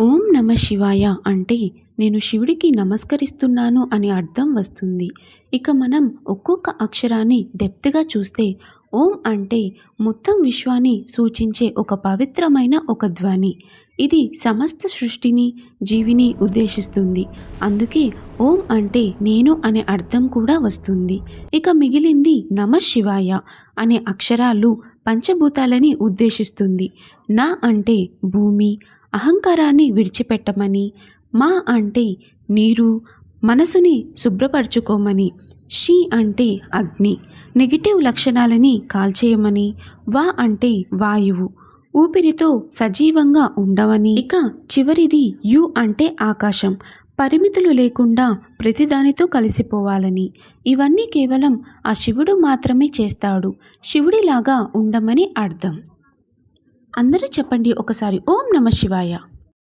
ఓం నమ శివాయ అంటే నేను శివుడికి నమస్కరిస్తున్నాను అని అర్థం వస్తుంది. ఇక మనం ఒక్కొక్క అక్షరాన్ని డెప్త్గా చూస్తే ఓం అంటే మొత్తం విశ్వాన్ని సూచించే ఒక పవిత్రమైన ఒక ధ్వని. ఇది సమస్త సృష్టిని జీవిని ఉద్దేశిస్తుంది. అందుకే ఓం అంటే నేను అనే అర్థం కూడా వస్తుంది. ఇక మిగిలింది నమ శివాయ అనే అక్షరాలు పంచభూతాలని ఉద్దేశిస్తుంది. నా అంటే భూమి అహంకారాన్ని విడిచిపెట్టమని. మా అంటే నీరు మనసుని శుభ్రపరచుకోమని. షీ అంటే అగ్ని. నెగిటివ్ లక్షణాలని కాల్చేయమని వా అంటే వాయువు. ఊపిరితో సజీవంగా ఉండవని ఇక చివరిది యు అంటే ఆకాశం. పరిమితులు లేకుండా ప్రతిదానితో కలిసిపోవాలని. ఇవన్నీ కేవలం ఆ శివుడు మాత్రమే చేస్తాడు. శివుడిలాగా ఉండమని అర్థం. అందరూ చెప్పండి ఒకసారి ఓం నమ శివాయ.